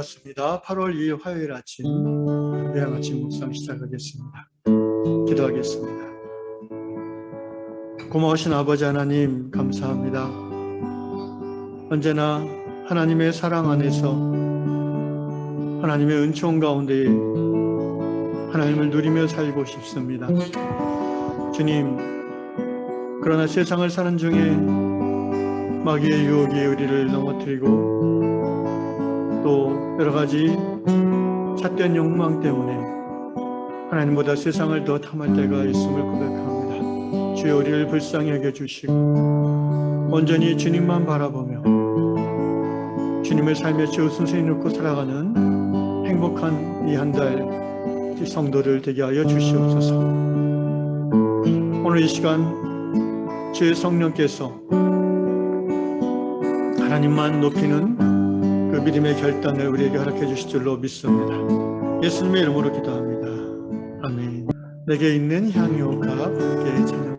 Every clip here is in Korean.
반갑습니다. 8월 2일 화요일 아침 예양 아침 묵상 시작하겠습니다. 기도하겠습니다. 고마우신 아버지 하나님 감사합니다. 언제나 하나님의 사랑 안에서 하나님의 은총 가운데 하나님을 누리며 살고 싶습니다. 주님, 그러나 세상을 사는 중에 마귀의 유혹이 우리를 넘어뜨리고 또 여러 가지 잣된 욕망 때문에 하나님보다 세상을 더 탐할 때가 있음을 고백합니다. 주여 우리를 불쌍히 여겨 주시고 온전히 주님만 바라보며 주님의 삶에 주 우선순위 놓고 살아가는 행복한 이 한 달 성도들 되게 하여 주시옵소서. 오늘 이 시간 주의 성령께서 하나님만 높이는 그 믿음의 결단을 우리에게 허락해 주실 줄로 믿습니다. 예수님의 이름으로 기도합니다. 아멘. 내게 있는 향유가 함께 찬양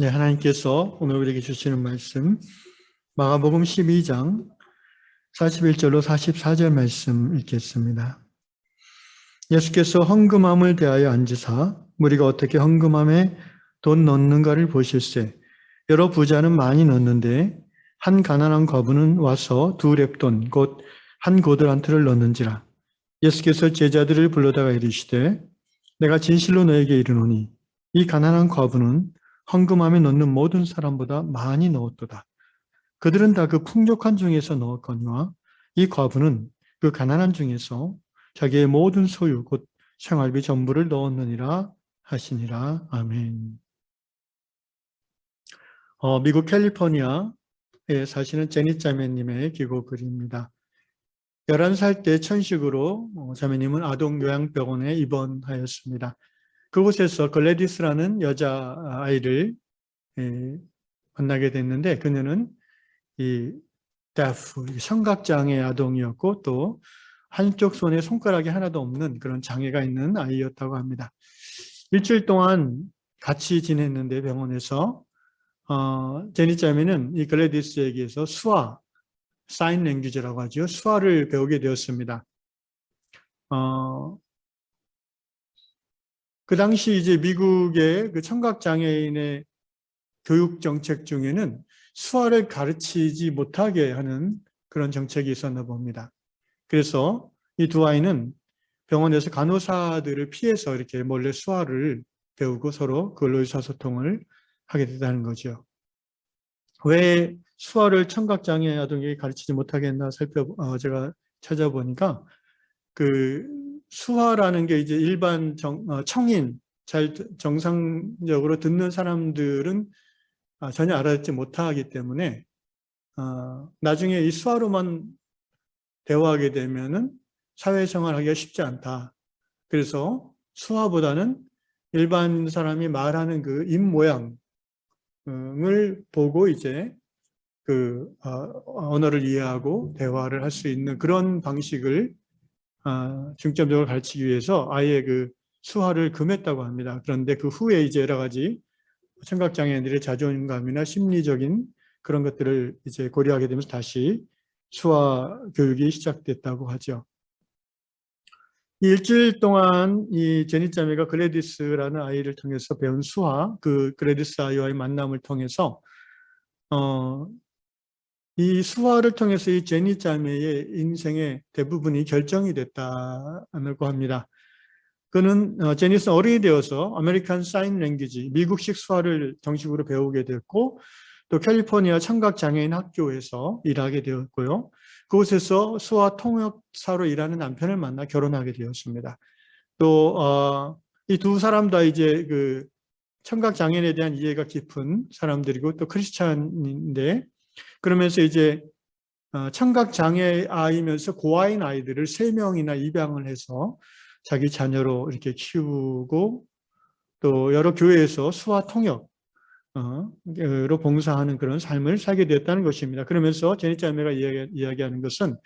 네, 하나님께서 오늘 우리에게 주시는 말씀 마가복음 12장 41절로 44절 말씀 읽겠습니다. 예수께서 헌금함을 대하여 앉으사 우리가 어떻게 헌금함에 돈 넣는가를 보실세 여러 부자는 많이 넣는데 한 가난한 과부는 와서 두 랩돈 곧한 틀을 넣는지라 예수께서 제자들을 불러다가 이르시되 내가 진실로 너에게 이르노니 이 가난한 과부는 헌금함에 넣는 모든 사람보다 많이 넣었도다. 그들은 다 그 풍족한 중에서 넣었거니와 이 과부는 그 가난한 중에서 자기의 모든 소유 곧 생활비 전부를 넣었느니라 하시니라. 아멘. 어, 미국 캘리포니아에 사시는 제니 자매님의 기고 글입니다. 11살 때 천식으로 어, 자매님은 아동 요양병원에 입원하였습니다. 그곳에서 글래디스라는 여자 아이를 에, 만나게 됐는데 그녀는 이 데프, 청각장애 아동이었고 또 한쪽 손에 손가락이 하나도 없는 그런 장애가 있는 아이였다고 합니다. 일주일 동안 같이 지냈는데 병원에서 어, 제니 자매는 이 글래디스에게서 수화, 사인 랭귀지라고 하죠. 수화를 배우게 되었습니다. 어, 그 당시 이제 미국의 그 청각 장애인의 교육 정책 중에는 수화를 가르치지 못하게 하는 그런 정책이 있었나 봅니다. 그래서 이 두 아이는 병원에서 간호사들을 피해서 이렇게 몰래 수화를 배우고 서로 그걸로 의사소통을 하게 됐다는 거죠. 왜 수화를 청각장애 아동에게 가르치지 못하게 했나 살펴 어, 제가 찾아보니까 그 수화라는 게 이제 일반 정, 어, 청인 잘 정상적으로 듣는 사람들은 아, 전혀 알아듣지 못하기 때문에 어, 나중에 이 수화로만 대화하게 되면은 사회생활하기가 쉽지 않다. 그래서 수화보다는 일반 사람이 말하는 그 입 모양을 보고 이제 그 어, 언어를 이해하고 대화를 할 수 있는 그런 방식을 어, 중점적으로 가르치기 위해서 아예 그 수화를 금했다고 합니다. 그런데 그 후에 이제 여러 가지 청각장애인들의 자존감이나 심리적인 그런 것들을 이제 고려하게 되면서 다시 수화 교육이 시작됐다고 하죠. 이 일주일 동안 이 제니 자매가 글래디스라는 아이를 통해서 배운 수화, 그 글래디스 아이와의 만남을 통해서 어, 이 수화를 통해서 이 제니 자매의 인생의 대부분이 결정이 됐다고 합니다. 그는 어, 제니스 어른이 되어서 아메리칸 사인 랭귀지, 미국식 수화를 정식으로 배우게 됐고 또 캘리포니아 청각장애인 학교에서 일하게 되었고요. 그곳에서 수화 통역사로 일하는 남편을 만나 결혼하게 되었습니다. 또, 어, 이두 사람 다 이제 그 청각장애인에 대한 이해가 깊은 사람들이고 또 크리스찬인데 그러면서 이제 어, 청각장애 아이면서 고아인 아이들을 세 명이나 입양을 해서 자기 자녀로 이렇게 키우고 또 여러 교회에서 수화 통역 로 봉사하는 그런 삶을 살게 되었다는 것입니다. 그러면서 제니자매가 이야기, 하는 것은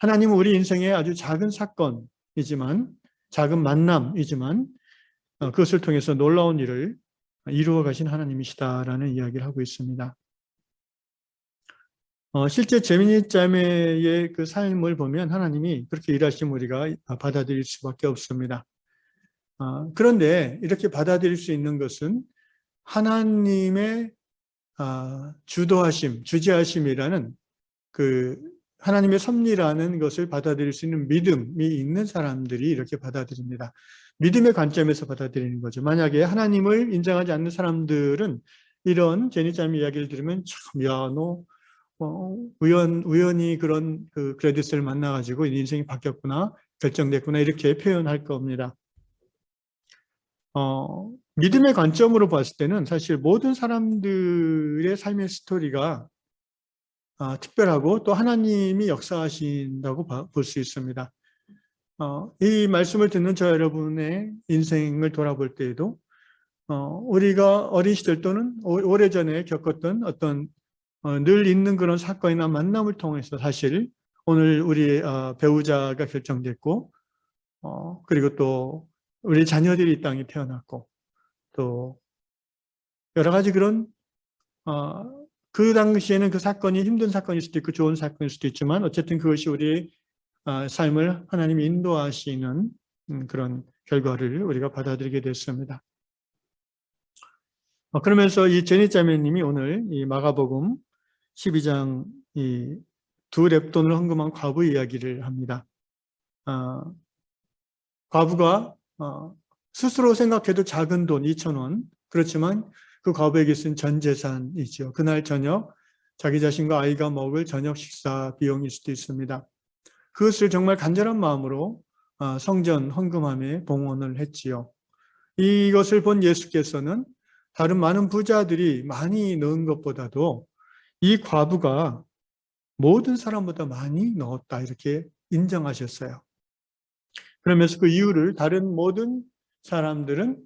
하나님은 우리 인생의 아주 작은 사건이지만 작은 만남이지만 어, 그것을 통해서 놀라운 일을 이루어 가신 하나님이시다라는 이야기를 하고 있습니다. 어, 실제 제미니 자매의 그 삶을 보면 하나님이 그렇게 일하시면 우리가 받아들일 수밖에 없습니다. 어, 그런데 이렇게 받아들일 수 있는 것은 하나님의 아, 주도하심, 주지하심이라는 그 하나님의 섭리라는 것을 받아들일 수 있는 믿음이 있는 사람들이 이렇게 받아들입니다. 믿음의 관점에서 받아들이는 거죠. 만약에 하나님을 인정하지 않는 사람들은 이런 제니짬 이야기를 들으면 참, 야, 너 어, 우연, 우연히 그런 그 그레디스를 만나 가지고 인생이 바뀌었구나, 결정됐구나, 이렇게 표현할 겁니다. 어, 믿음의 관점으로 봤을 때는 사실 모든 사람들의 삶의 스토리가 어, 특별하고 또 하나님이 역사하신다고 볼 수 있습니다. 어, 이 말씀을 듣는 저 여러분의 인생을 돌아볼 때에도 어, 우리가 어린 시절 또는 오래전에 겪었던 어떤 어, 늘 있는 그런 사건이나 만남을 통해서 사실 오늘 우리 어, 배우자가 결정됐고 어, 그리고 또 우리 자녀들이 이 땅에 태어났고 또 여러 가지 그런 어, 그 당시에는 그 사건이 힘든 사건일 수도 있고 좋은 사건일 수도 있지만 어쨌든 그것이 우리의 어, 삶을 하나님이 인도하시는 음, 그런 결과를 우리가 받아들이게 됐습니다. 어, 그러면서 이 제니 자매님이 오늘 이 마가복음 12장 이 두 랩돈을 헌금한 과부 이야기를 합니다. 어, 과부가 어, 스스로 생각해도 작은 돈 2천 원 그렇지만 그 과부에게 쓴 전 재산이죠. 그날 저녁 자기 자신과 아이가 먹을 저녁 식사 비용일 수도 있습니다. 그것을 정말 간절한 마음으로 어, 성전 헌금함에 봉헌을 했지요. 이것을 본 예수께서는 다른 많은 부자들이 많이 넣은 것보다도 이 과부가 모든 사람보다 많이 넣었다 이렇게 인정하셨어요. 그러면서 그 이유를 다른 모든 사람들은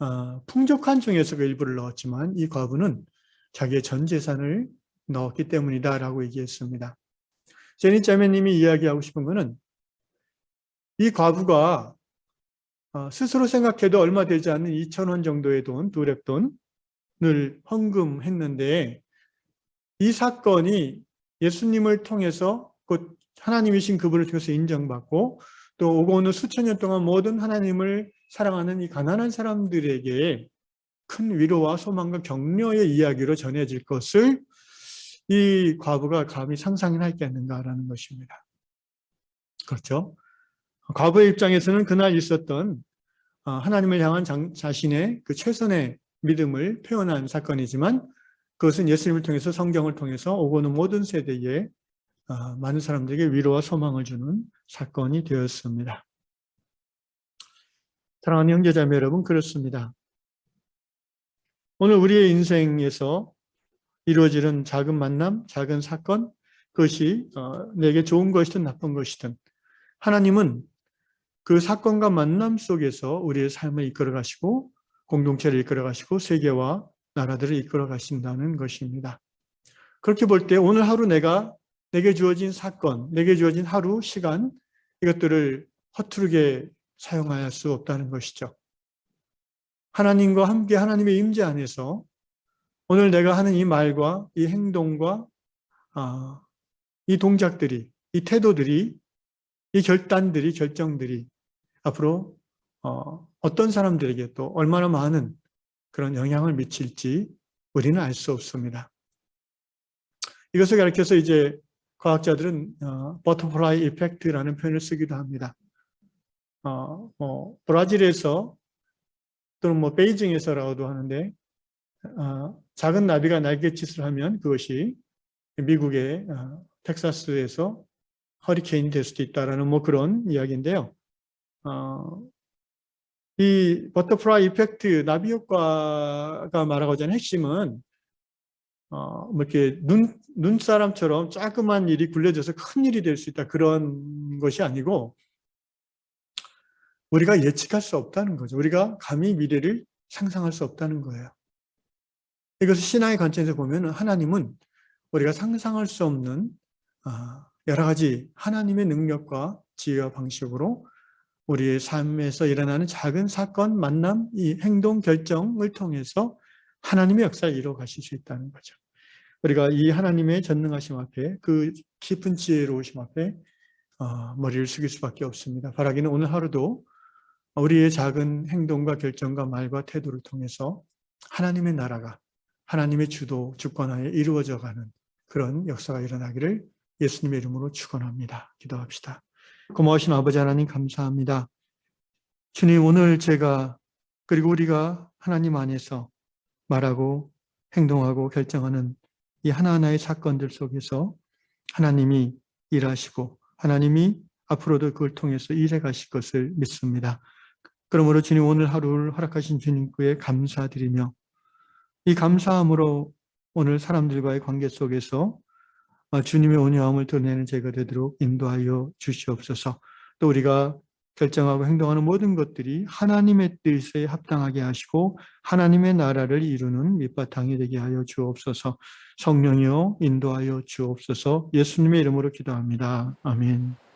어, 풍족한 중에서 그 일부를 넣었지만 이 과부는 자기의 전 재산을 넣었기 때문이다 라고 얘기했습니다. 제니 자매님이 이야기하고 싶은 것은 이 과부가 어, 스스로 생각해도 얼마 되지 않는 2천 원 정도의 돈, 두랩돈을 헌금했는데 이 사건이 예수님을 통해서 곧 하나님이신 그분을 통해서 인정받고 또 오고 오는 수천 년 동안 모든 하나님을 사랑하는 이 가난한 사람들에게 큰 위로와 소망과 격려의 이야기로 전해질 것을 이 과부가 감히 상상이나 했겠는가라는 것입니다. 그렇죠? 과부의 입장에서는 그날 있었던 어, 하나님을 향한 장- 자신의 그 최선의 믿음을 표현한 사건이지만 그것은 예수님을 통해서 성경을 통해서 오고는 모든 세대에 어, 많은 사람들에게 위로와 소망을 주는 사건이 되었습니다. 사랑하는 형제자매 여러분 그렇습니다. 오늘 우리의 인생에서 이루어지는 작은 만남, 작은 사건, 그것이 어, 내게 좋은 것이든 나쁜 것이든 하나님은 그 사건과 만남 속에서 우리의 삶을 이끌어 가시고 공동체를 이끌어 가시고 세계와 나라들을 이끌어 가신다는 것입니다. 그렇게 볼 때 오늘 하루 내가 내게 주어진 사건, 내게 주어진 하루, 시간 이것들을 허투루게 사용할 수 없다는 것이죠. 하나님과 함께 하나님의 임재 안에서 오늘 내가 하는 이 말과 이 행동과 아, 이 동작들이, 이 태도들이, 이 결단들이, 결정들이 앞으로 어, 어떤 사람들에게 또 얼마나 많은 그런 영향을 미칠지 우리는 알 수 없습니다. 이것을 가리켜서 이제 과학자들은 어, 버터플라이 이펙트라는 표현을 쓰기도 합니다. 어, 뭐 브라질에서 또는 뭐 베이징에서라고도 하는데 어, 작은 나비가 날갯짓을 하면 그것이 미국의 어, 텍사스에서 허리케인이 될 수도 있다라는 뭐 그런 이야기인데요. 어, 이 버터플라이 이펙트 나비 효과가 말하고자 하는 핵심은 어, 뭐 이렇게 눈, 눈사람처럼 조그만 일이 굴려져서 큰 일이 될 수 있다 그런 것이 아니고 우리가 예측할 수 없다는 거죠. 우리가 감히 미래를 상상할 수 없다는 거예요. 이것을 신앙의 관점에서 보면 하나님은 우리가 상상할 수 없는 아, 여러 가지 하나님의 능력과 지혜와 방식으로 우리의 삶에서 일어나는 작은 사건, 만남, 이 행동, 결정을 통해서 하나님의 역사를 이루어 가실 수 있다는 거죠. 우리가 이 하나님의 전능하심 앞에 그 깊은 지혜로우심 앞에 어, 머리를 숙일 수밖에 없습니다. 바라기는 오늘 하루도 우리의 작은 행동과 결정과 말과 태도를 통해서 하나님의 나라가 하나님의 주도 주권하에 이루어져 가는 그런 역사가 일어나기를 예수님의 이름으로 축원합니다. 기도합시다. 고마우신 아버지 하나님 감사합니다. 주님 오늘 제가 그리고 우리가 하나님 안에서 말하고 행동하고 결정하는 이 하나하나의 사건들 속에서 하나님이 일하시고 하나님이 앞으로도 그걸 통해서 일해 가실 것을 믿습니다. 그러므로 주님 오늘 하루를 허락하신 주님께 감사드리며 이 감사함으로 오늘 사람들과의 관계 속에서 어, 주님의 온유함을 드러내는 제가 되도록 인도하여 주시옵소서. 또 우리가 결정하고 행동하는 모든 것들이 하나님의 뜻에 합당하게 하시고 하나님의 나라를 이루는 밑바탕이 되게 하여 주옵소서. 성령이여 인도하여 주옵소서. 예수님의 이름으로 기도합니다. 아멘.